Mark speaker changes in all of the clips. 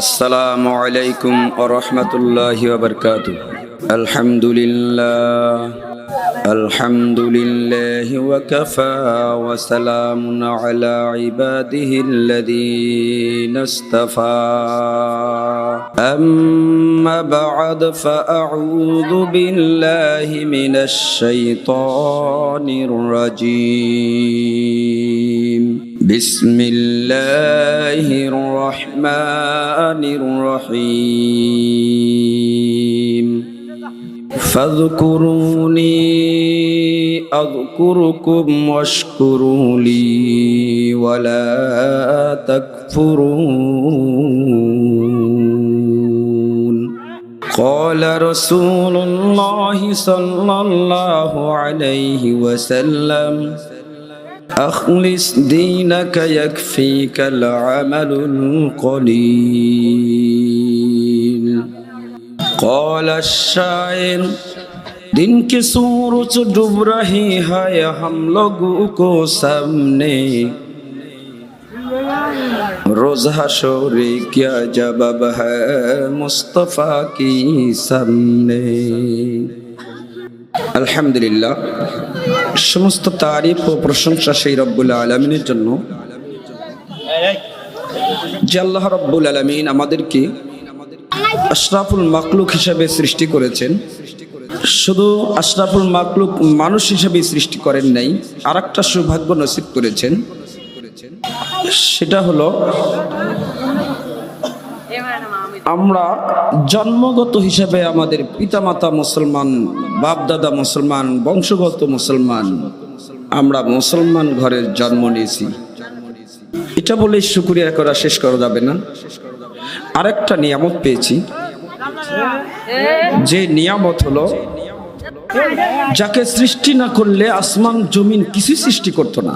Speaker 1: আসসালামু আলাইকুম ওরহমতুল্লাহি ওবরকাত আলহামদুলিল্লাহ আলহামদুলিল্লাহ ওয়াকাফা ওয়া সালামুন আলা ইবাদিহি আল্লাযীনা ইসতাফা আম্মা বা'দ, ফাআউযু বিল্লাহি মিনাশ শাইতানির রাজীম। بسم الله الرحمن الرحيم. فاذكروني أذكركم واشكروا لي ولا تكفرون. قال رسول الله صلى الله عليه وسلم أخلص دينك يكفيك العمل القليل قال الشاعر दिन की सूरज डूब रही है हम लोगों को सामने रोज हशोरे क्या जवाब है मुस्तफ़ा की सामने अल्हम्दुलिल्लाह সমস্ত তারিফ ও প্রশংসা সেই রব্বুল আলমিনের জন্য। যে আল্লাহ রব্বুল আলমিন আমাদেরকে আশরাফুল মাকলুক হিসাবে সৃষ্টি করেছেন। শুধু আশরাফুল মাকলুক মানুষ হিসেবে সৃষ্টি করেন নাই আর সৌভাগ্য নসিব করেছেন। সেটা হলো আমরা জন্মগত হিসাবে আমাদের পিতামাতা মুসলমান, বাপদাদা মুসলমান, বংশগত মুসলমান, আমরা মুসলমান ঘরের জন্ম নিয়েছি। এটা বলে শুক্রিয়া করা শেষ করা যাবে না। আরেকটা নিয়ামত পেয়েছি। যে নিয়ামত হলো, যাকে সৃষ্টি না করলে আসমান, জমিন কিছু সৃষ্টি করতো না।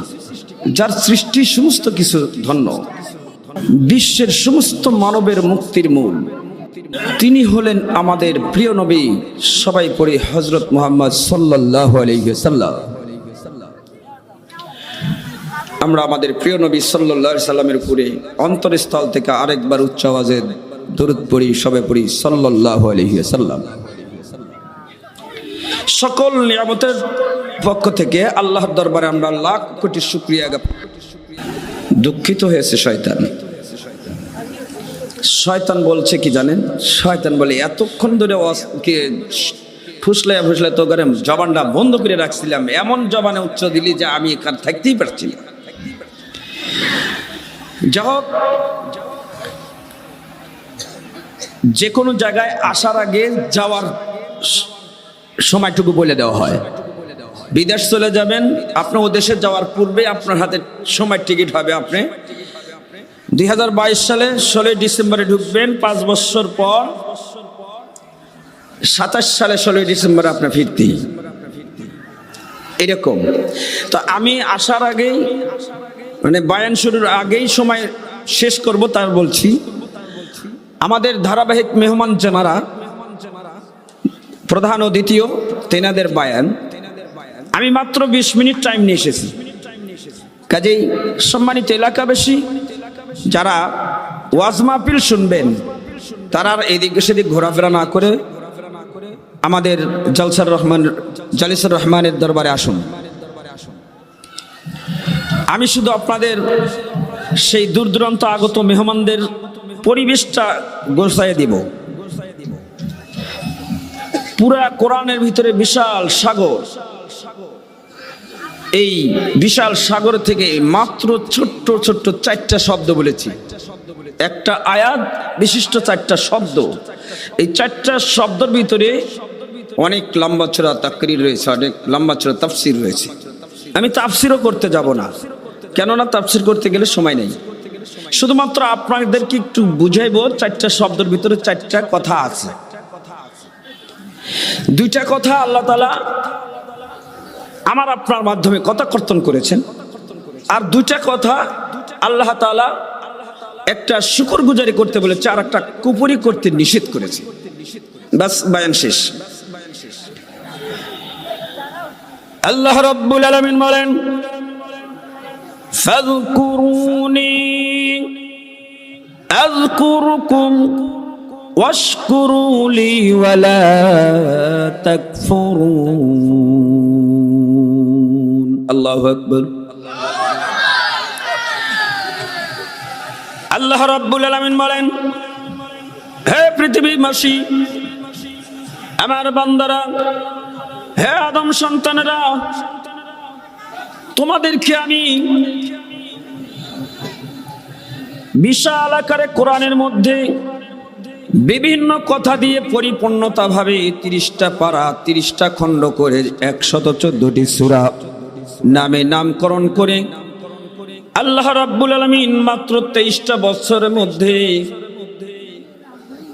Speaker 1: যার সৃষ্টি সমস্ত কিছু ধন্য। বিশ্বের সমস্ত মানবের মুক্তির মূল। তিনি হলেন আমাদের প্রিয় নবী, সবাই পড়ি হজরত মোহাম্মদ সাল্লাহ আমরা আমাদের প্রিয় নবী সাল্লাহ সাল্লামের উপরে অন্তরস্থল থেকে আরেকবার উচ্চ আওয়াজে দরুদ পড়ি, সবে পড়ি সাল্লাহ আলহিসাল্লাম সকল নিয়ামতের পক্ষ থেকে আল্লাহর দরবারে আমরা লাখ কোটি শুক্রিয়া দুঃখিত হয়েছে শয়তান। শয়তান বলছে কি জানেন? শয়তান বলে, এতক্ষণ ধরে কে ফুসলে ফুসলে তো করে জবানটা বন্ধ করে রাখছিলাম। এমন জবানে উচ্চ দিলি যে আমি এখানে থাকতেই পারছি না। যা হোক যে কোনো জায়গায় আসার আগে যাওয়ার সময়টুকু বলে দেওয়া হয়। বিদেশ চলে যাবেন, আপনার ও দেশে যাওয়ার পূর্বে আপনার হাতে সময় টিকিট হবে, আপনি দুই হাজার বাইশ সালে ষোলোই ডিসেম্বরে ঢুকবেন, পাঁচ বছর পর। সাতাশ সালে ষোলোই ডিসেম্বরে আপনার ফিরতি। এরকম। তো আমি আসার আগেই মানে বায়ান শুরুর আগেই সময় শেষ করব, তার বলছি। আমাদের ধারাবাহিক মেহমান জানারা, প্রধান ও দ্বিতীয়, তেনাদের বায়ান। আমি মাত্র বিশ মিনিট টাইম নিয়ে এসেছি। কাজেই সম্মানিত এলাকাবাসী যারা ওয়াজ মাহফিল শুনবেন, তারা এদিক সেদিক ঘোরাফেরা না করে আমাদের জলসার রহমান, জালিসুর রহমানের দরবারে আসুন। আমি শুধু আপনাদের সেই দূর দূরান্ত আগত মেহমানদের পরিবেশটা গোসাইয়ে দিব। পুরা কোরআনের ভিতরে বিশাল সাগর। এই বিশাল সাগর থেকে মাত্র ছোট্ট ছোট্ট চারটা শব্দ বলেছি। একটা আয়াত, বিশিষ্ট চারটা শব্দ। এই চারটা শব্দের ভিতরে অনেক লম্বা চোরা তাকরির রয়েছে, অনেক লম্বা চোরা তাফসির রয়েছে। আমি তাফসিরও করতে যাব না, কেননা তাফসির করতে গেলে সময় নেই। শুধুমাত্র আপনাদেরকে একটু বুঝাইব, চারটা শব্দের ভিতরে চারটা কথা আছে। দুইটা কথা আল্লাহ তালা আমার আপনার মাধ্যমে কথা কর্তন করেছেন আর দুইটা কথা আল্লাহ তালা একটা শুকর গুজারি করতে বলেছে আর একটা কুপুরি করতে নিষেধ করেছে বাস বায়ান শেষ আল্লাহ রব্বুল আলমিন বলেন ফাযকুরুনি أذكركم واشكروا لي ولا تكفرون আল্লাহ আকবর। আল্লাহ রব্বুল আলমিন বলেন, হে পৃথিবীবাসী, আমার বান্দারা, হে আদম সন্তানেরা, তোমাদেরকে আমি বিশাল আকারে কোরআনের মধ্যে বিভিন্ন কথা দিয়ে পরিপূর্ণতা ভাবে তিরিশটা পারা, তিরিশটা খণ্ড করে একশত চোদ্দটি সুরা নামে নামকরণ করে। আল্লাহ রাব্বুল আলমিন মাত্র তেইশটা বছরের মধ্যে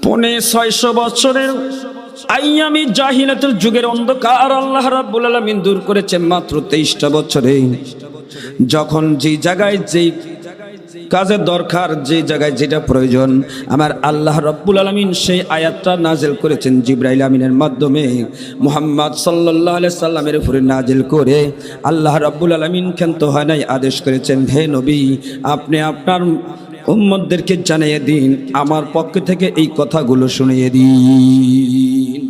Speaker 1: পনে ছয়শো বছরের আইয়ামি জাহিলাতের যুগের অন্ধকার আল্লাহ রাব্বুল আলমিন দূর করেছেন মাত্র তেইশটা বছরে। যখন যে জায়গায় যেই কাজের দরকার যে জায়গায় যেটা প্রয়োজন, আমার আল্লাহ রব্বুল আলমিন সেই আয়াতটা নাজেল করেছেন জিব্রাইল আমিনের মাধ্যমে। মুহাম্মদ সাল্লাহ সাল্লামের উপরে নাজেল করে আল্লাহ রব্বুল আলমিন ক্ষান্ত হয় নাই আদেশ করেছেন, হে নবী, আপনি আপনার উম্মদদেরকে জানিয়ে দিন, আমার পক্ষ থেকে এই কথাগুলো শুনিয়ে দিন।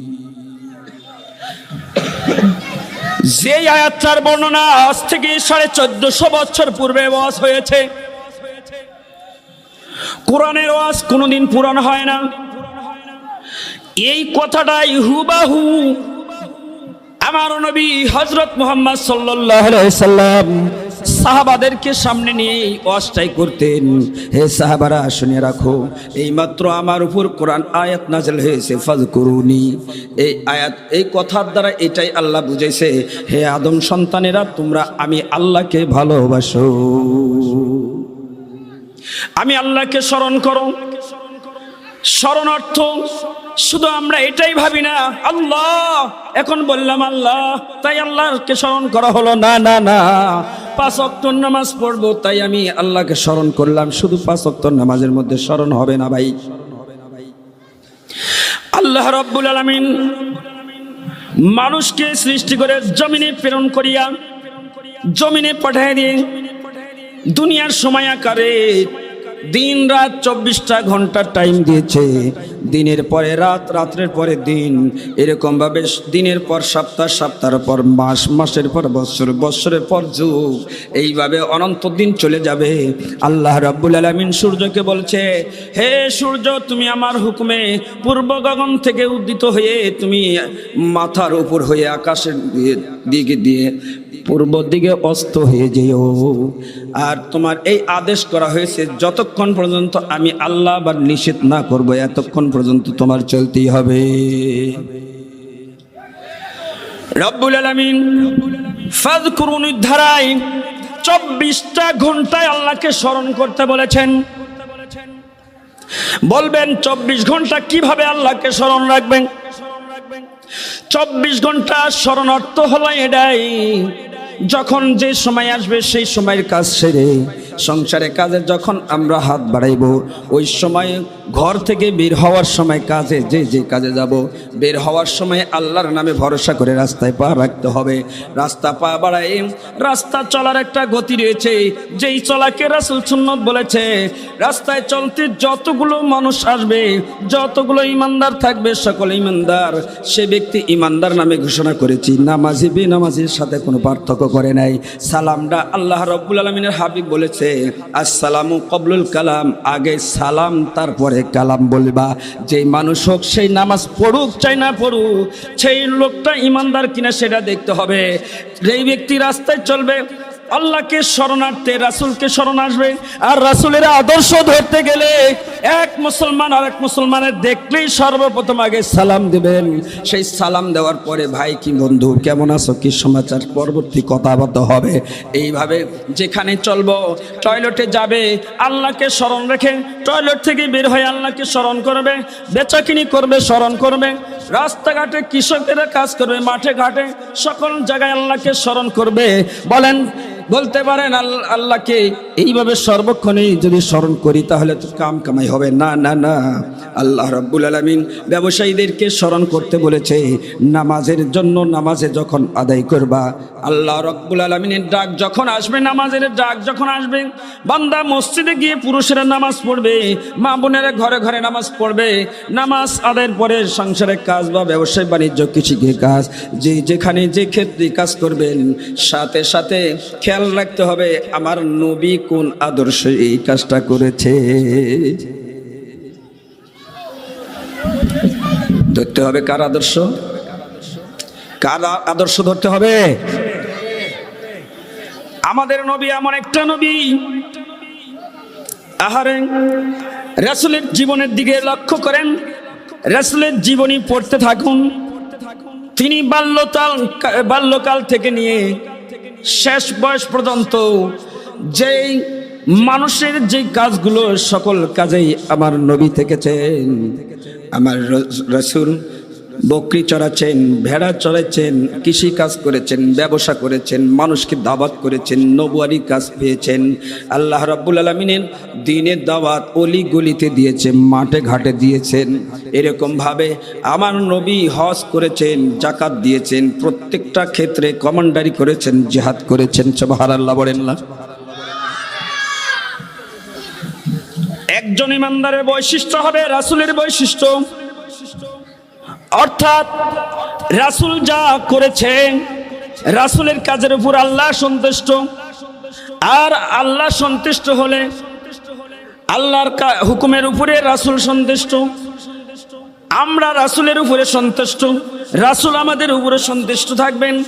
Speaker 1: যে আয়াতটার বর্ণনা আজ থেকে সাড়ে চোদ্দশো বছর পূর্বে ওয়াজ হয়েছে কোরআনের ওয়াজ কোনোদিন পুরান হয় না। এই কথাটাই হুবাহু আমার নবী হজরত মোহাম্মদ সাল্লাম সাহাবাদেরকে সামনে নিয়ে এই ওয়াজটাই করতেন। হে সাহাবারা, শুনে রাখো এই মাত্র আমার উপর কোরআন আয়াত নাজল হয়েছে ফাজ করুনি এই আয়াত, এই কথার দ্বারা এটাই আল্লাহ বুঝেছে হে আদম সন্তানেরা, তোমরা আমি আল্লাহকে ভালোবাসো। আমি আল্লাহকে স্মরণ করো। স্মরণ অর্থ শুধু আমরা এটাই ভাবি না, আল্লাহ, এখন বললাম আল্লাহ, তাই আল্লাহকে স্মরণ করা হলো। না না না, পাঁচ অক্টর নামাজ পড়ব, তাই আমি আল্লাহকে স্মরণ করলাম। শুধু পাঁচ অক্টর নামাজের মধ্যে স্মরণ হবে না ভাই। আল্লাহ রব্বুল আলমিন মানুষকে সৃষ্টি করে জমিনে প্রেরণ করিয়া, জমিনে পাঠিয়ে দিয়ে দুনিয়ার সময় আকারে দিন রাত চব্বিশটা ঘণ্টার টাইম দিয়েছে। দিনের পরে রাত, রাত্রের পরে দিন। এরকম ভাবে দিনের পর সপ্তাহ, সপ্তাহের পর মাস, মাসের পর বৎসর বৎসরের পর যুগ। এইভাবে অনন্ত দিন চলে যাবে। আল্লাহ রাব্বুল আলমিন সূর্যকে বলছে, হে সূর্য, তুমি আমার হুকুমে পূর্ব গগন থেকে উদ্দিত হয়ে তুমি মাথার উপর হয়ে আকাশের দিকে দিয়ে পূর্ব দিকে অস্ত হয়ে যেও। আর তোমার এই আদেশ করা হয়েছে, যতক্ষণ পর্যন্ত আমি আল্লাহ বা নিষেধ না করব, এতক্ষণ পর্যন্ত তোমার চলতেই হবে। রব্বুল আলমিন ফাজ করুন ধারায় চব্বিশটা ঘন্টায় আল্লাহকে স্মরণ করতে বলেছেন। বলবেন, চব্বিশ ঘণ্টা কীভাবে আল্লাহকে স্মরণ রাখবেন? চব্বিশ ঘণ্টা স্মরণ অর্থ হলো এটাই, যখন যে সময় আসবে সেই সময়ের কাজ সেরে সংসারে কাজে যখন আমরা হাত বাড়াইব, ওই সময় ঘর থেকে বের হওয়ার সময় কাজে, যে যে কাজে যাব, বের হওয়ার সময় আল্লাহর নামে ভরসা করে রাস্তায় পা রাখতে হবে। রাস্তা পা বাড়াই রাস্তা চলার একটা গতি রয়েছে, যেই চলাকে রাসুল সুন্নত বলেছে, রাস্তায় চলতে যতগুলো মানুষ আসবে, যতগুলো ইমানদার থাকবে, সকল ইমানদার, সে ব্যক্তি ইমানদার নামে ঘোষণা করেছি, নামাজি, বেনামাজির সাথে কোনো পার্থক্য করে নাই। সালামটা আল্লাহ রব্বুল আলমিনের হাবিব বলেছে আসসালামু কবলুল কালাম, আগে সালাম, তারপরে কালাম বলবা। যেই মানুষ হোক, সেই নামাজ পড়ুক, চাই না পড়ুক, সেই লোকটা ইমানদার কিনা সেটা দেখতে হবে। যেই ব্যক্তি রাস্তায় চলবে, আল্লাহকে শরণার্থে, রাসুলকে শরণ আসবে, আর রাসুলের আদর্শ ধরতে গেলে এক মুসলমান আর এক মুসলমানের দেখলেই সর্বপ্রথম আগে সালাম দিবেন। সেই সালাম দেওয়ার পরে, ভাই, কি বন্ধু, কেমন আছো? কি সমাচার? পরবর্তী কথাবার্তা হবে। এইভাবে যেখানে চলবো, টয়লেটে যাবে, আল্লাহকে স্মরণ রেখে টয়লেট থেকে বের হয়ে আল্লাহকে স্মরণ করবে, বেচাকিনি করবে, স্মরণ করবে। রাস্তাঘাটে কৃষকেরা কাজ করবে, মাঠে ঘাটে সকল জায়গায় আল্লাহকে স্মরণ করবে। বলেন বলতে পারেন আল- আল্লাহকে এইভাবে সর্বক্ষণে যদি স্মরণ করি, তাহলে তো কাম কামাই হবে। না না না। আল্লাহ রব্বুল আলমিন ব্যবসায়ীদেরকে স্মরণ করতে বলেছে, নামাজের জন্য নামাজে যখন আদায় করবা, আল্লাহ রব্বুল আলমিনের ডাক যখন আসবে, নামাজের ডাক যখন আসবে, বান্দা মসজিদে গিয়ে পুরুষেরা নামাজ পড়বে, মা বোনেরা ঘরে ঘরে নামাজ পড়বে, নামাজ আদায়ের পরে সংসারের কাজ বা ব্যবসায় বাণিজ্য, কৃষিকে কাজ, যে যেখানে যে ক্ষেত্রে কাজ করবেন, সাথে সাথে খেয়াল রাখতে হবে, আমার নবী কোন আদর্শে এই কাজটা করেছে? ধরতে হবে কার আদর্শ? কার আদর্শ ধরতে হবে? আমাদের নবী এমন একটা নবী। আহারে, রাসুলের জীবনের দিকে লক্ষ্য করেন, রাসুলের জীবনী পড়তে থাকুন। তিনি বাল্যকাল বাল্যকাল থেকে নিয়ে শেষ বয়স পর্যন্ত যেই মানুষের যে কাজগুলো সকল কাজেই আমার নবী থেকেছেন। আমার রসুল বকরি চড়াচ্ছেন, ভেড়া চড়াচ্ছেন, কৃষি কাজ করেছেন, ব্যবসা করেছেন, মানুষকে দাওয়াত করেছেন, নবুয়ারি কাজ পেয়েছেন। আল্লাহ রাব্বুল আলমিনের দিনের দাওয়াত অলি গলিতে দিয়েছে, মাঠে ঘাটে দিয়েছেন। এরকমভাবে আমার নবী হজ করেছেন, জাকাত দিয়েছেন, প্রত্যেকটা ক্ষেত্রে কমান্ডারি করেছেন, জেহাদ করেছেন সবহার আল্লাহ বলেন একজন ইমানদারের বৈশিষ্ট্য হবে রাসুলের বৈশিষ্ট্য। অর্থাৎ রাসুল যা করেছেন, রাসুলের কাজের উপর আল্লাহ সন্তুষ্ট। আর আল্লাহ সন্তুষ্ট হলে আল্লাহর হুকুমের উপরে রাসুল সন্তুষ্ট। আমরা রাসুলের উপরে সন্তুষ্ট। রাসুল আমাদের উপরে সন্তুষ্ট থাকবেন।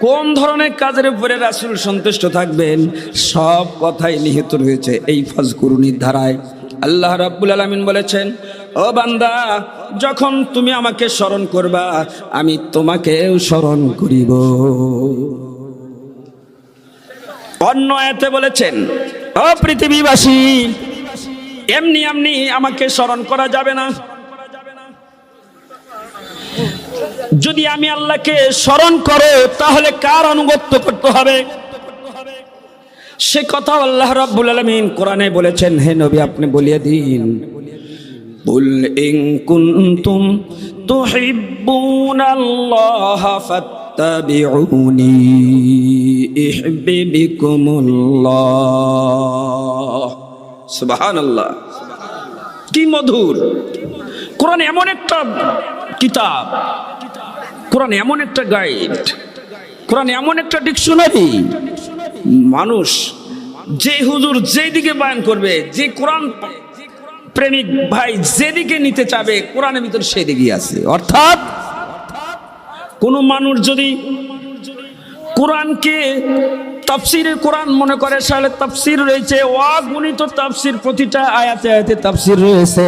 Speaker 1: কোন ধরনের কাজের উপরে রাসুল সন্তুষ্ট থাকবেন? সব কথাই নিহিত রয়েছে এই ফজকুরুনির ধারায়। আল্লাহ রাব্বুল আলামিন বলেছেন ও বান্দা, যখন তুমি আমাকে স্মরণ করবা, আমি তোমাকেও স্মরণ করিব। অন্য এতে বলেছেন, ও পৃথিবীবাসী, এমনি এমনি আমাকে স্মরণ করা যাবে না। যদি আমি আল্লাহকে স্মরণ করো, তাহলে কার আনুগত্য করতে হবে? সে কথা আল্লাহ রাব্বুল আলামিন কোরআনে বলেছেন, হে নবী, আপনি বলিয়ে দিন قل إن كنتم تحبون الله فاتبعوني يحببكم الله سبحان الله কি মধুর কোরআন এমন একটা কিতাব কোরআন এমন একটা গাইড কোরআন এমন একটা ডিকশনারি মানুষ যে হুজুর যেদিকে বায়ান করবে যে কোরআন প্রেমিক ভাই যেদিকে নিতে চাবে, কোরআনের ভিতর সেদিকে আছে। অর্থাৎ, কোনো মানুষ যদি কোরআনকে তাফসিরের কোরআন মনে করে, তাহলে তাফসির রয়েছে, অগণিত তাফসির, প্রতিটা আয়াতে আয়াতে তাফসির রয়েছে।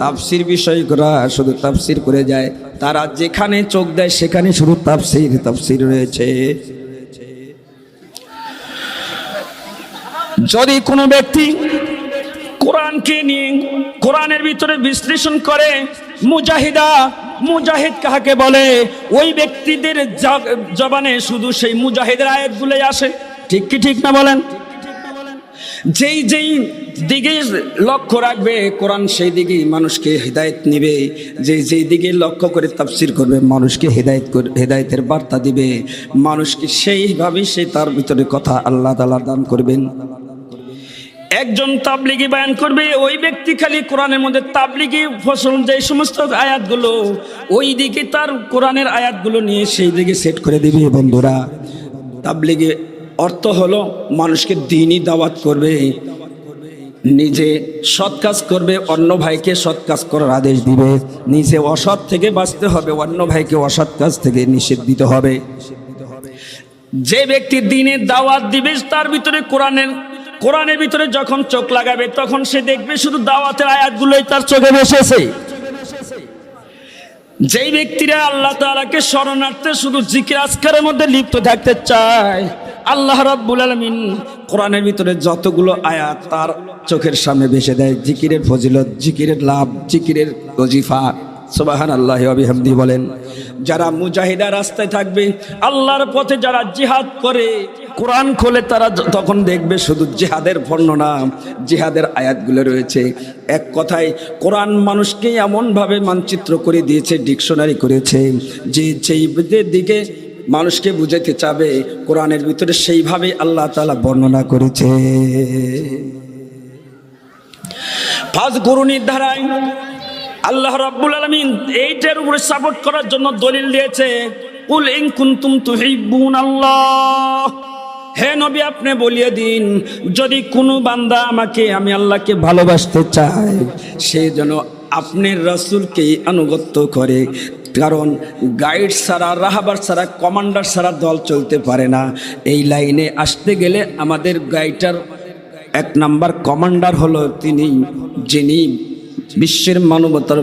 Speaker 1: তাফসির বিষয় করা শুধু তাফসির করে যায়, তারা যেখানে চোখ দেয় সেখানে শুধু তাফসির তাফসির রয়েছে। যদি কোনো ব্যক্তি কোরআনকে নিয়ে, কোরআনের ভিতরে বিশ্লেষণ করে মুজাহিদা, মুজাহিদ কাহাকে বলে? ওই ব্যক্তিদের জবানে শুধু সেই মুজাহিদের আয়াতগুলোই আসে। ঠিক কি ঠিক না বলেন? যেই যেই দিকে লক্ষ্য রাখবে, কোরআন সেই দিকে মানুষকে হেদায়েত নিবে। যে যেই দিকে লক্ষ্য করে তাফসির করবে, মানুষকে হেদায়েত হেদায়েতের বার্তা দিবে। মানুষকে সেইভাবেই সে তার ভিতরে কথা আল্লাহ তালা দান করবেন। একজন তাবলিগি বায়ান করবে, ওই ব্যক্তি খালি কোরআনের মধ্যে তাবলিগি ফসল যে সমস্ত আয়াতগুলো ওই দিকে তার কোরআনের আয়াতগুলো নিয়ে সেই দিকে সেট করে দিবে বন্ধুরা। তাবলিগে অর্থ হলো মানুষকে দিনই দাওয়াত করবে, নিজে সৎ কাজ করবে, অন্য ভাইকে সৎ কাজ করার আদেশ দিবে। নিজে অসৎ থেকে বাঁচতে হবে, অন্য ভাইকে অসৎ কাজ থেকে নিষেধ দিতে হবে। যে ব্যক্তি দিনের দাওয়াত দিবে, তার ভিতরে কোরআনের কোরআনের ভিতরে যখন চোখ লাগাবে, তখন সে দেখবে শুধু দাওয়াতের আয়াতগুলোই তার চোখে বসেছে। যেই ব্যক্তিরা আল্লাহ তাআলাকে শরণার্থে শুধু জিকির আজকারের মধ্যে লিপ্ত থাকতে চায়, আল্লাহ রাব্বুল আলামিন কোরআনের ভিতরে যতগুলো আয়াত তার চোখের সামনে ভেসে দেয়। জিকিরের ফজিলত, জিকিরের লাভ, জিকিরের ওজিফা। সুবাহান আল্লাহ আবিহামদি বলেন, যারা মুজাহিদা রাস্তায় থাকবে, আল্লাহর পথে যারা জিহাদ করে, কোরআন খোলে তারা তখন দেখবে শুধু জিহাদের বর্ণনা, জিহাদের আয়াতগুলো রয়েছে। এক কথায়, কোরআন মানুষকে এমনভাবে মানচিত্র করে দিয়েছে, ডিকশনারি করেছে, যে যেই দিকে মানুষকে বুঝাইতে চাবে, কোরআনের ভিতরে সেইভাবে আল্লাহ তাআলা বর্ণনা করেছে। ফাজ গুরুনির ধারায় আল্লাহ রাব্বুল আলামিন এইটার উপরে সাপোর্ট করার জন্য দলিল দিয়েছে, কুল ইন কুনতুম তুহিব্বুন আল্লাহ হে নবী, আপনি বলিয়ে দিন, যদি কোনো বান্দা আমাকে, আমি আল্লাহকে ভালোবাসতে চাই, সে যেন আপনার রাসূলকেই আনুগত্য করে। কারণ গাইড ছাড়া, রাহাবার ছাড়া, কমান্ডার ছাড়া দল চলতে পারে না। এই লাইনে আসতে গেলে আমাদের গাইডার এক নাম্বার কমান্ডার হলো তিনি, যিনি বিশ্বের মানবতার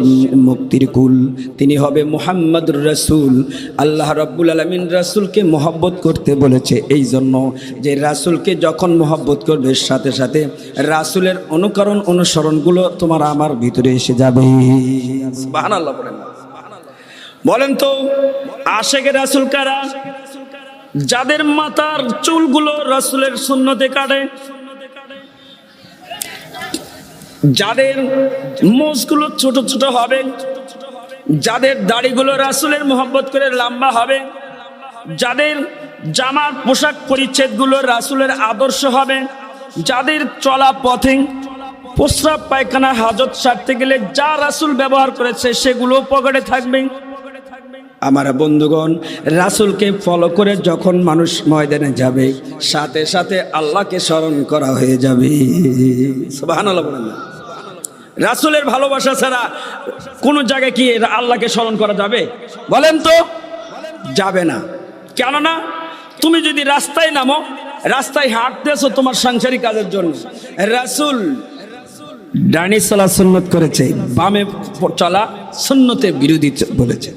Speaker 1: মুক্তির কুল। তিনি হবে মোহাম্মদ রসুল। আল্লাহ রব্বুল আলমিন রাসুলকে মোহব্বত করতে বলেছে এই জন্য যে রাসুলকে যখন মোহব্বত করবে, সাথে সাথে রাসুলের অনুকরণ অনুসরণগুলো তোমার আমার ভিতরে এসে যাবে। বলেন। তো আশেকে রাসুল কারা? যাদের মাথার চুলগুলো রাসুলের শূন্যতে কাটে যাদের মোজগুলো ছোট ছোট হবে, যাদের দাড়িগুলো রাসুলের মোহব্বত করে লম্বা হবে, যাদের জামার পোশাক পরিচ্ছেদগুলো রাসুলের আদর্শ হবে, যাদের চলা পথে প্রস্রাব পায়খানা হাজত সারতে গেলে যা রাসুল ব্যবহার করেছে সেগুলো পকেটে থাকবে। আমার বন্ধুগণ, রাসুলকে ফলো করে যখন মানুষ ময়দানে যাবে, সাথে সাথে আল্লাহকে স্মরণ করা হয়ে যাবে। রাসুলের ভালোবাসা ছাড়া কোনো জায়গায় কি আল্লাহকে স্মরণ করা যাবে? বলেন তো। যাবে না। কেননা তুমি যদি রাস্তায় নামো, রাস্তায় হাঁটতেছো তোমার সাংসারিক কাজের জন্য। রাসুল ডানি চলা সুন্নত করেছে, বামে চলা সুন্নতের বিরোধী বলেছে।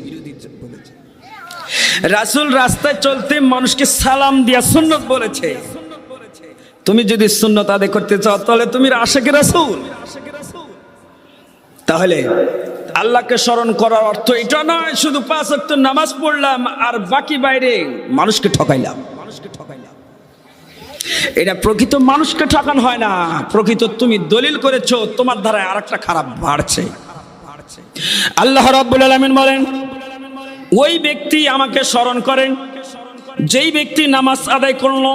Speaker 1: রাসুল রাস্তায় চলতে মানুষকে সালাম দিয়া সুন্নত বলেছে। তুমি যদি সুন্নত আদায় করতে চাও, তাহলে তুমি আশেকে রাসুল। তাহলে আল্লাহকে স্মরণ করার অর্থ এটা নয়, শুধু পাঁচ ওয়াক্ত নামাজ পড়লাম আর বাকি বাইরে মানুষকে ঠকাইলাম। মানুষকে ঠকাইলাম। এটা প্রকৃত মানুষকে ঠকান হয় না, প্রকৃত তুমি দলিল করেছ, তোমার দ্বারা আর একটা খারাপ বাড়ছে। আল্লাহ রাব্বুল আলামিন বলেন, ওই ব্যক্তি আমাকে স্মরণ করেন, যেই ব্যক্তি নামাজ আদায় করল,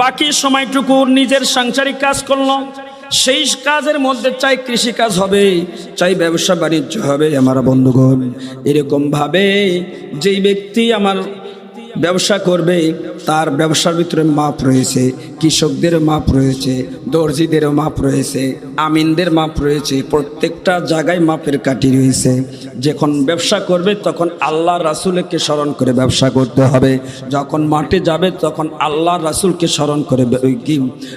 Speaker 1: বাকি সময়টুকু নিজের সাংসারিক কাজ করল সেই কাজের মধ্যে চাই কৃষি কাজ হবে, চাই ব্যবসা বাণিজ্য হবে, আমার বন্ধুগণ। এরকম ভাবে যেই ব্যক্তি আমার ব্যবসা করবে, তার ব্যবসার ভিতরে মাপ রয়েছে, কৃষকদের মাপ রয়েছে, দর্জিদের মাপ রয়েছে, আমিনদের মাপ রয়েছে, প্রত্যেকটা জায়গায় মাপের কাঠি রয়েছে। যখন ব্যবসা করবে, তখন আল্লাহ রাসুলকে স্মরণ করে ব্যবসা করতে হবে। যখন মাঠে যাবে, তখন আল্লাহ রাসুলকে স্মরণ করে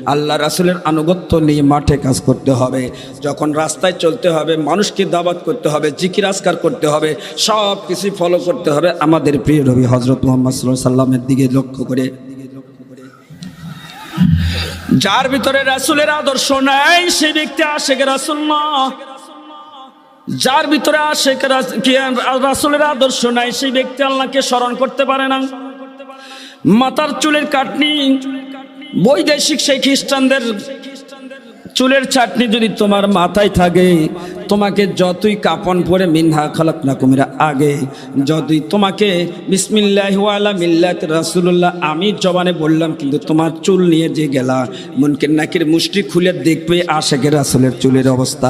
Speaker 1: আল্লাহ রাসুলের আনুগত্য নিয়ে মাঠে কাজ করতে হবে। যখন রাস্তায় চলতে হবে, মানুষকে দাবাত করতে হবে, জিকির আসকার করতে হবে সব কিছু ফলো করতে হবে। আমাদের প্রিয় রবি হজরত মোহাম্মদ সাল্লামের দিকে লক্ষ্য করে। যার ভিতরে রাসুলের আদর্শ নাই, সে ব্যক্তি আশেখ রাসুল যার ভিতরে কি, রাসুলের আদর্শ নাই, সেই ব্যক্তি আল্লাহকে স্মরণ করতে পারে না। মাথার চুলের কাটনি, বৈদেশিক সেই খ্রিস্টানদের চুলের চাটনি যদি তোমার মাথায় থাকে তোমাকে যতই কাপন পরে মিনহা খালাক না কুমিরা আগে, যতই তোমাকে বিসমিল্লাহ ওয়ালা মিল্লাত রাসুল্লাহ আমি জবানে বললাম, কিন্তু তোমার চুল নিয়ে যে গেলা মনকে নাকির মুষ্টি খুলে দেখবে আশেকে রাসুলের চুলের অবস্থা।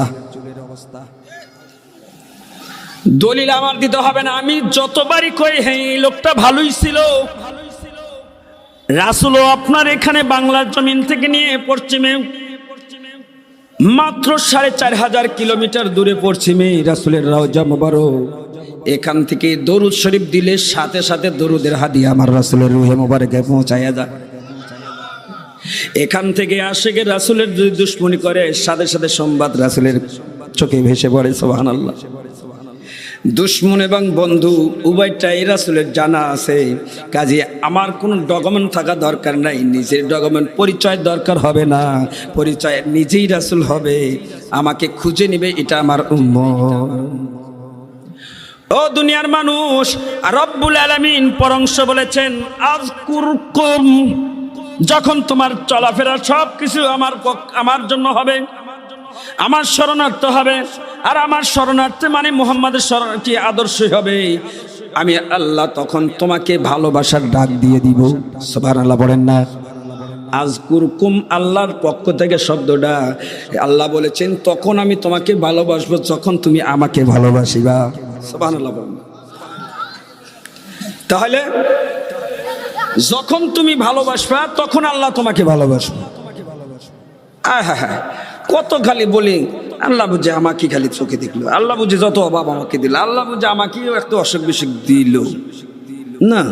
Speaker 1: দলিল আমার দিতে হবে না, আমি যতবারই কই হ্যাঁ এই লোকটা ভালোই ছিল। রাসুলও আপনার এখানে বাংলার জমিন থেকে নিয়ে পশ্চিমে মাত্র সাড়ে চার হাজার কিলোমিটার দূরে পশ্চিমে রাসুলের রওজা মোবারক। এখান থেকে দরুদ শরীফ দিলে সাথে সাথে দরুদের হাদিয়া আমার রাসুলের রুহে মোবারকে পৌঁছাইয়া যায়। এখান থেকে আসে গে রাসুলের যদি দুশ্মনী করে, সাথে সাথে সংবাদ রাসুলের চোখে ভেসে পড়ে সোহান আল্লাহ দুশ্মন এবং বন্ধু, উভয়টাই রাসুলের জানা আছে। কাজে আমার কোনো ডকুমেন্ট থাকা দরকার নাই, নিজের ডকুমেন্ট, পরিচয় দরকার হবে না। পরিচয় নিজেই রাসুল হবে। আমাকে খুঁজে নেবে এটা আমার উম্ম ও দুনিয়ার মানুষ, রব্বুল আলামিন পরংশ বলেছেন আজকুরকুম যখন তোমার চলাফেরা সব কিছু আমার আমার জন্য হবে আমার শরণার্থ হবে। আর আমার শরণার্থে মানে মোহাম্মদের শরণার্থী কি আদর্শ হবে। আমি আল্লাহ তখন তোমাকে ভালোবাসার ডাক দিয়ে দিব।
Speaker 2: সুবহান আল্লাহ বলেন না।
Speaker 1: আজকুরকুম আল্লাহর পক্ষ থেকে শব্দটা আল্লাহ বলেছেন, তখন আমি তোমাকে ভালোবাসবো যখন তুমি আমাকে ভালোবাসিবা। সুবহানাল্লাহ বলুন। তাহলে যখন তুমি ভালোবাসবা, তখন আল্লাহ তোমাকে ভালোবাসবে। আয় হ্যাঁ হ্যাঁ কত খালি বলি, আল্লাহ বুঝে আমাকে খালি চোখে দেখল, আল্লাহ বুঝে যত অভাব আমাকে দিল, আল্লাহ বুঝে আমাকেও একটা অসুখ বিসুখ দিল। না।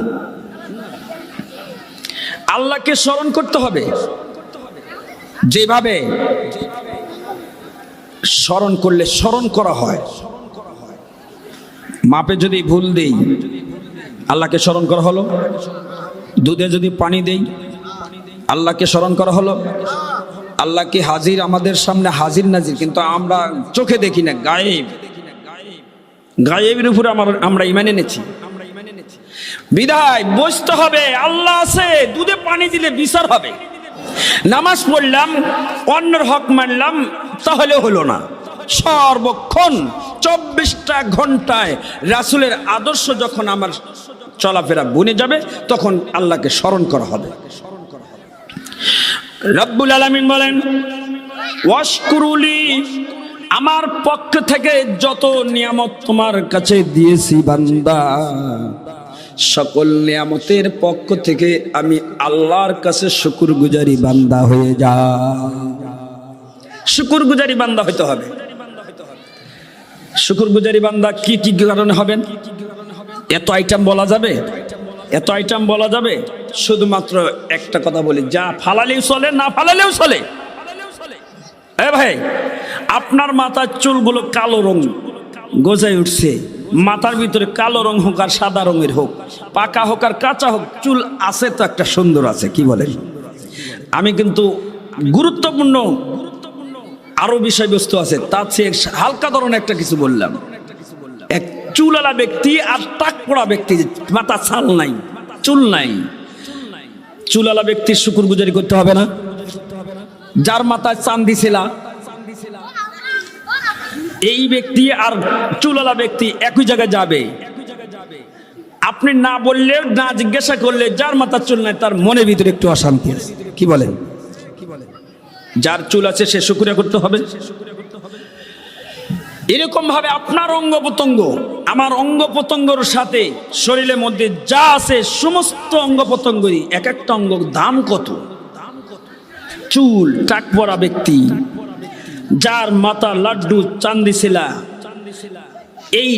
Speaker 1: আল্লাহকে স্মরণ করতে হবে। যেভাবে স্মরণ করলে স্মরণ করা হয়। মাপে যদি ভুল দেই, আল্লাহকে স্মরণ করা হলো। দুধে যদি পানি দেই, আল্লাহকে স্মরণ করা হলো। আল্লাহকে হাজির? আমাদের সামনে হাজির নাজির, কিন্তু আমরা চোখে দেখি না, গায়েব। গায়েবের উপরে আমার, আমরা ইমান এনেছি। বিদায়, বসতে হবে, আল্লাহ আছে, দুধে পানি দিলে বিচার হবে। নামাজ পড়লাম, অন্যের হক মানলাম, তাহলে হলো না। সর্বক্ষণ, চব্বিশটা ঘন্টায় রাসুলের আদর্শ যখন আমার চলাফেরা বনে যাবে, তখন আল্লাহকে স্মরণ করা হবে। রব্বুল আলামিন বলেন ওয়াশকুরুলি আমার পক্ষ থেকে যত নিয়ামত তোমার কাছে দিয়েছি বান্দা, সকল নিয়ামতের পক্ষ থেকে আমি আল্লাহর কাছে শুকুর গুজারি বান্দা হয়ে যা। শুকুর গুজারি বান্দা হইতে হবে। শুকুর গুজারি বান্দা কি কি কারণে হবেন? এত আইটেম বলা যাবে? এত আইটেম বলা যাবে? শুধুমাত্র একটা কথা বলি, যা ফালালেও চলে, না ফালালেও চলে। এ ভাই, আপনার মাথার চুলগুলো কালো রং গজায় উঠছে। মাথার ভিতরে কালো রং হোক আর সাদা রঙের হোক, পাকা হোক আর কাঁচা হোক, চুল আছে তো একটা সুন্দর আছে, কি বলেন? আমি কিন্তু গুরুত্বপূর্ণ আরও বিষয়বস্তু আছে, তার চেয়ে হালকা ধরনের একটা কিছু বললাম। এক চুলালা ব্যক্তি আর তাক পড়া ব্যক্তি, মাথা ছাল নাই, চুল নাই। চুলালা ব্যক্তির শুকুর গুজারি করতে হবে না। যার মাথায় চান্দি ছিলা, এই ব্যক্তি আর চুলালা ব্যক্তি একই জায়গায় যাবে। আপনি না বললে, না জিজ্ঞাসা করলে যার মাথার চুল নাই, তার মনের ভিতরে একটু অশান্তি আছে। কি বলেন? যার চুল আছে, সে শুকুরিয়া করতে হবে। এরকম ভাবে আপনার অঙ্গ প্রত্যঙ্গ আমার অঙ্গ প্রত্যঙ্গর সাথে শরীরের মধ্যে যা আছে সমস্ত অঙ্গ প্রত্যঙ্গই এক একটা অঙ্গ দাম কত? চুল টাক পরা ব্যক্তি, যার মাথা লাড্ডু, চান্দি ছিলা এই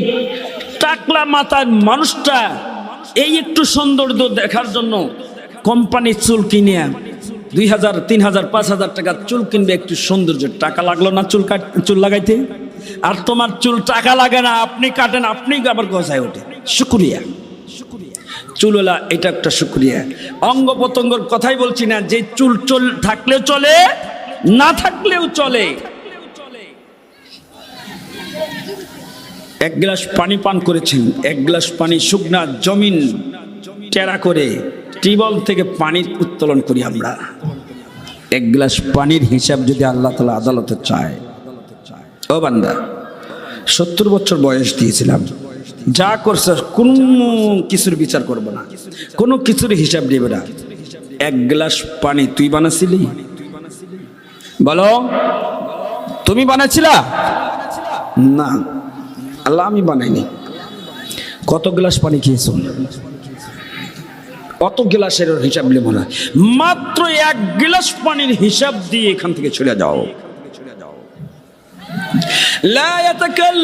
Speaker 1: টাকলা মাথার মানুষটা এই একটু সৌন্দর্য দেখার জন্য কোম্পানির চুল কিনে দুই হাজার, তিন হাজার, পাঁচ হাজার টাকার চুল কিনবে একটু সৌন্দর্য। টাকা লাগল না চুল কাট চুল লাগাইতে? আর তোমার চুল টাকা লাগে না, আপনি কাটেন, আপনি আবার গজায় ওঠে। শুক্রিয়া। চুলওয়ালা, এটা একটা শুক্রিয়া। অঙ্গ প্রত্যঙ্গর কথাই বলছি না, যে চুল চল থাকলেও চলে, না থাকলেও চলে। এক গ্লাস পানি পান করেছেন, এক গ্লাস পানি শুকনা জমিন টেরা করে টিবল থেকে পানি উত্তোলন করি আমরা। এক গ্লাস পানির হিসাব যদি আল্লাহ তালা আদালতে চায় ও বান্দা, সত্তর বছর বয়স দিয়েছিলাম। যা করছে, কোনো কিছুর বিচার করব না। কোনো কিছুর হিসাব নেবে না। এক গ্লাস পানি তুই বানাছিলি? বলো। তুমি বানাচ্ছিলা না, আল্লাহ আমি বানাইনি। কত গ্লাস পানি খেয়েছ? কত গ্লাসের হিসাব নেব না। মাত্র এক গ্লাস পানির হিসাব দিয়ে এখান থেকে চলে যাও। لا يتكلمون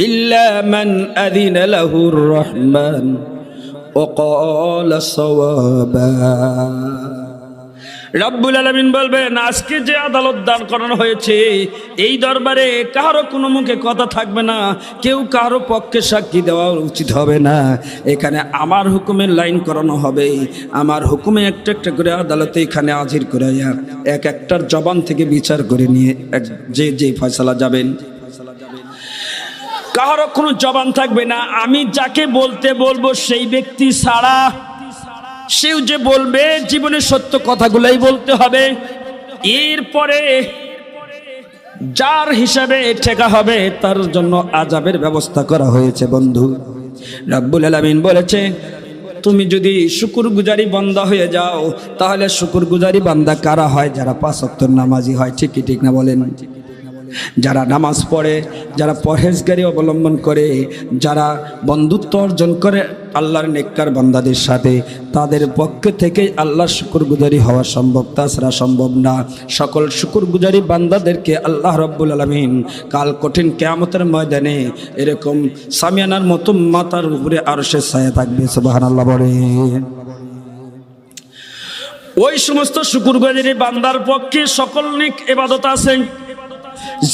Speaker 1: إلا من أذن له الرحمن وقال صوابا. রব্বুল আলমিন বলবেন, আজকে যে আদালত দান করানো হয়েছে, এই দরবারে কারও কোনো মুখে কথা থাকবে না, কেউ কারও পক্ষে সাক্ষী দেওয়া উচিত হবে না। এখানে আমার হুকুমের লাইন করানো হবে, আমার হুকুমে একটা একটা করে আদালতে এখানে হাজির করাইয়া এক একটার জবান থেকে বিচার করে নিয়ে এক যে যে ফয়সালা যাবেন। কারও কোনো জবান থাকবে না, আমি যাকে বলতে বলব সেই ব্যক্তি ছাড়া সেও যে বলবে জীবনের সত্য কথাগুলাই বলতে হবে। এরপরে যার হিসাবে ঠেকা হবে, তার জন্য আজাবের ব্যবস্থা করা হয়েছে, বন্ধু। রাব্বুল আলামিন বলেছে, তুমি যদি শুকুর গুজারি বান্দা হয়ে যাও, তাহলে শুকুর গুজারি বান্দা কারা হয়? যারা পাঁচ ওয়াক্ত নামাজি হয়। ঠিকই, ঠিক না বলেন? যারা নামাজ পড়ে, যারা পরহেজগারি অবলম্বন করে, যারা বন্ধুত্ব অর্জন করে আল্লাহর নেককার বান্দাদের সাথে, তাদের পক্ষে থেকে আল্লাহর শুকুরগুজারি হওয়া সম্ভব, তাছাড়া সম্ভব না। সকল শুকুরগুজারি বান্দাদেরকে আল্লাহ রব্বুল আলমিন কাল কঠিন কেয়ামতের ময়দানে এরকম সামিয়ানার মতো মাতার উপরে আরও সে ছায়া থাকবে সুবাহান আল্লাহ বলে ওই সমস্ত শুকুরগুজারি বান্দার পক্ষে সকল নিক এবাদত আছে।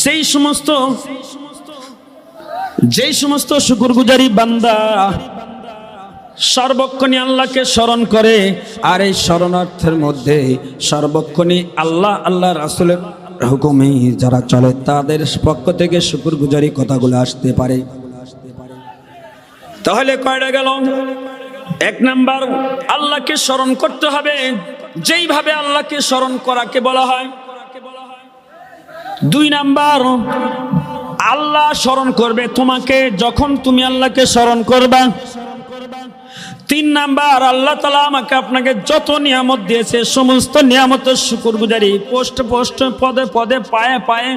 Speaker 1: যেই সমস্ত যেই সমস্ত শুকুরগুজারি বান্দা সর্বক্ষণই আল্লাহকে স্মরণ করে, আর এই শরণার্থের মধ্যে সর্বক্ষণই আল্লাহ আল্লাহ রাসুলের হুকুমে যারা চলে, তাদের পক্ষ থেকে শুকুরগুজারি কথাগুলো আসতে পারে। তাহলে কয়টা গেল? এক নাম্বার, আল্লাহকে স্মরণ করতে হবে। যেইভাবে আল্লাহকে স্মরণ করাকে বলা হয় দুই নাম্বার, আল্লাহ স্মরণ করবে তোমাকে যখন তুমি আল্লাহকে স্মরণ করবা। তিন নাম্বার, আল্লাহ তালা আমাকে আপনাকে যত নিয়ামত দিয়েছে, সমস্ত নিয়ামতের শুকুর গুজারি পোস্ট পোস্ট, পদে পদে, পায়ে পায়ে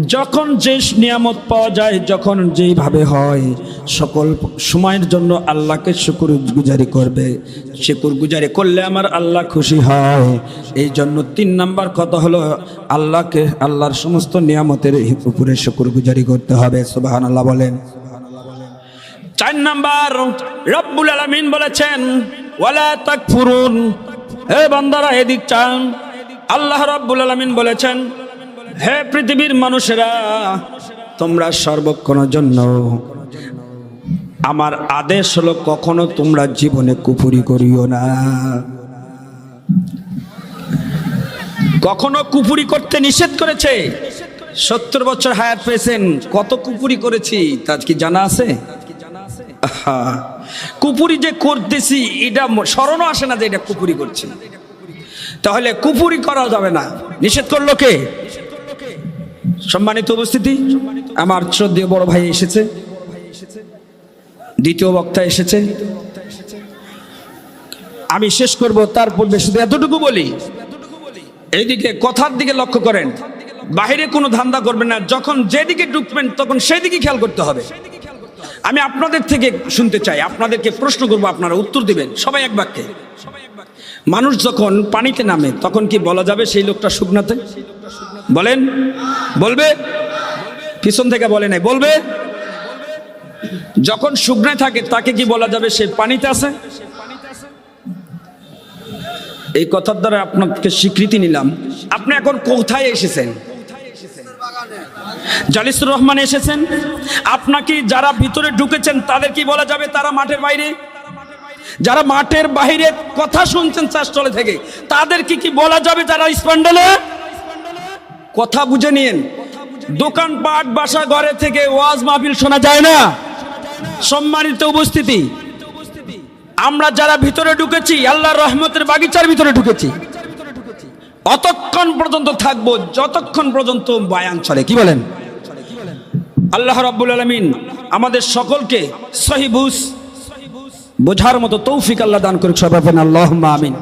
Speaker 1: যখন যে নিয়ামত পাওয়া যায়, যখন যেইভাবে হয়, সকল সময়ের জন্য আল্লাহকে শুকুর গুজারি করবে। শুকুর গুজারি করলে আমার আল্লাহ খুশি হয়। এই জন্য তিন নাম্বার কথা হলো, আল্লাহকে, আল্লাহর সমস্ত নিয়ামতের উপরে শুকুর গুজারি করতে হবে। সুবাহান আল্লাহ বলেন। চার নাম্বার, রব্বুল আলামিন বলেছেন, ওয়ালা তাকফুরুন। হে বান্দারা, এদিক চান। আল্লাহ রব্বুল আলামিন বলেছেন হে পৃথিবীর মানুষেরা, তোমরা সর্বক্ষণের জন্য আমার আদেশ হলো কখনো তোমরা জীবনে কুপুরি করিও না। কখনো কুপুরি করতে নিষেধ করেছে? সত্তর বছর হায়ার পেয়েছেন, কত কুপুরি করেছি তা কি জানা আছে? কুপুরি যে করতেছি, এটা স্মরণও আসে না যে এটা কুপুরি করছি। তাহলে কুপুরি করা যাবে না। নিষেধ করল কে? সম্মানিত উপস্থিতি, আমার শ্রদ্ধেয় বড় ভাই এসেছে। দ্বিতীয় বক্তা এসেছে। আমি শেষ করব, তার পূর্বে শুধু এতটুকু বলি, এইদিকে কথার দিকে লক্ষ্য করেন, বাহিরে কোনো ধান্দা করবেন না, যখন যেদিকে ঢুকবেন তখন সেদিকে খেয়াল করতে হবে। আমি আপনাদের থেকে শুনতে চাই, আপনাদেরকে প্রশ্ন করব, আপনারা উত্তর দিবেন, সবাই এক বাক্যে। মানুষ যখন পানিতে নামে, তখন কি বলা যাবে সেই লোকটা শুকনাতে? বলেন, বলবে? পিছন থেকে বলে নাই, বলবে? যখন শুকনায় থাকে, তাকে কি বলা যাবে? সে পানিতে আছে? এই কথার দ্বারা আপনাকে স্বীকৃতি নিলাম। আপনি এখন কোথায় এসেছেন? জালিসুর রহমান এসেছেন? আপনাকে যারা ভিতরে ঢুকেছেন, তাদের কি বলা যাবে? তারা মাঠের বাইরে? যারা মাঠের বাইরে কথা শুনছেন চাষতলে থেকে তাদের কি কি বলা যাবে? যারা স্পন্ডলে কথা বুঝে নিন। দোকানপাট বাসা ঘরে থেকে ওয়াজ মাহফিল শোনা যায় না। সম্মানিত উপস্থিতি, আমরা যারা ভিতরে ঢুকেছি, আল্লাহর রহমতের বাগিচার ভিতরে ঢুকেছি। অতক্ষণ পর্যন্ত থাকব, যতক্ষণ পর্যন্ত বায়ান চলে। কি বলেন? আল্লাহ রাব্বুল আলমিন আমাদের সকলকে সহিবুস বোঝার মতো তৌফিক আল্লাহ দান করুক। সবাই আল্লাহ আমিন।